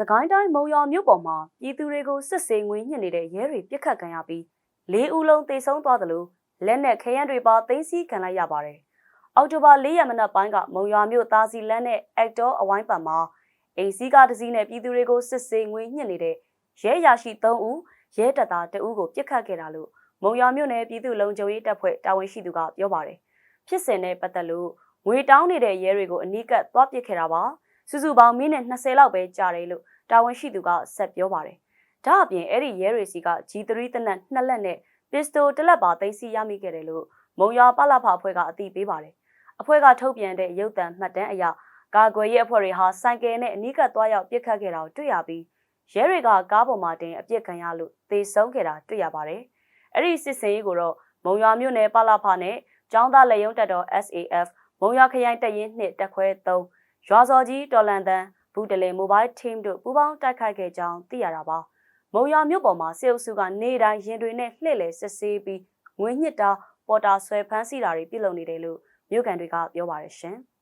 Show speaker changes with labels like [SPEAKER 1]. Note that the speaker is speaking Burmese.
[SPEAKER 1] စကိုင်းတိုင်းမုံရွာမြို့ပေါ်မှာပြည်သူတွေကိုစစ်ဆေးငွေညှစ်နေတဲ့ရဲတွေပြစ်ခတ်ခံရပြီး၄ဦးလုံးသေဆုံးသွားသလိုလက်နက်ခရမ်းတွေပါသိမ်းဆည်းခံလိုက်ရပါတယ်။အောက်တိုဘာ၄ရက်မနက်ပိုင်းကမုံရွာမြို့သားစီလန်းနဲ့အက်တော်အဝိုင်းပံမှာအိမ်စီးကားတစ်စီးနဲ့ပြည်သူတွေကိုစစ်ဆေးငွေညှစ်နေတဲ့ရဲရရှိ3ဦးရဲတပ်သား2ဦးကိုပြစ်ခတ်ခဲ့တာလို့မုံရွာမြို့နယ်ပြည်သူ့လုံခြုံရေးတပ်ဖွဲ့တာဝန်ရှိသူကပြောပါတယ်။ဖြစ်စဉ်နဲ့ပတ်သက်လို့ငွေတောင်းနေတဲ့ရဲတွေကိုအနီးကပ်သွားပစ်ခဲ့တာပါ။ စုစုပေါင်းမိနစ်20လောက်ပဲကြာတယ်လို့တာဝန်ရှိသူကဆက်ပြောပါတယ်။ဒါအပြင်အဲ့ဒီရဲတွေစီက G3 တနက်နှစ်လက်နဲ့ပစ္စတိုတစ်လက်ပါသိမ်းဆည်းရမိခဲ့တယ်လို့မုံရွာပလဖအဖွဲ့ကအသိပေးပါတယ်။အဖွဲ့ကထုတ်ပြန်တဲ့ရုပ်သံမှတ်တမ်းအရကာကွယ်ရေးအဖွဲ့တွေဟာစိုက်ကယ်နဲ့အနီးကပ်သွားရောက်ပစ်ခတ်ခဲ့တာကိုတွေ့ရပြီးရဲတွေကကားပေါ်မှာတင်အပြစ်ခံရလို့သေဆုံးခဲ့တာတွေ့ရပါတယ်။အဲ့ဒီစစ်စင်ရေးကိုတော့မုံရွာမြို့နယ်ပလဖနဲ့ကျောင်းသားလက်ရုံးတက်တော် SAF မုံရွာခရိုင်တပ်ရင်း2တက်ခွဲ3 ရွာစော်ကြီးတော်လန်တန်းဘူးတလေ Mobile Team တို့ပူးပေါင်းတိုက်ခိုက်ခဲ့ကြောင်းသိရတာပါ။မုံရွာမြို့ပေါ်မှာစေအုပ်စုကနေတိုင်းရင်တွေနဲ့လှည့်လည်စစ်ဆေးပြီးငွေညှစ်တာပေါ်တာဆွဲဖမ်းဆီးတာတွေပြုလုပ်နေတယ်လို့မြို့ကန်တွေကပြောပါတယ်ရှင်။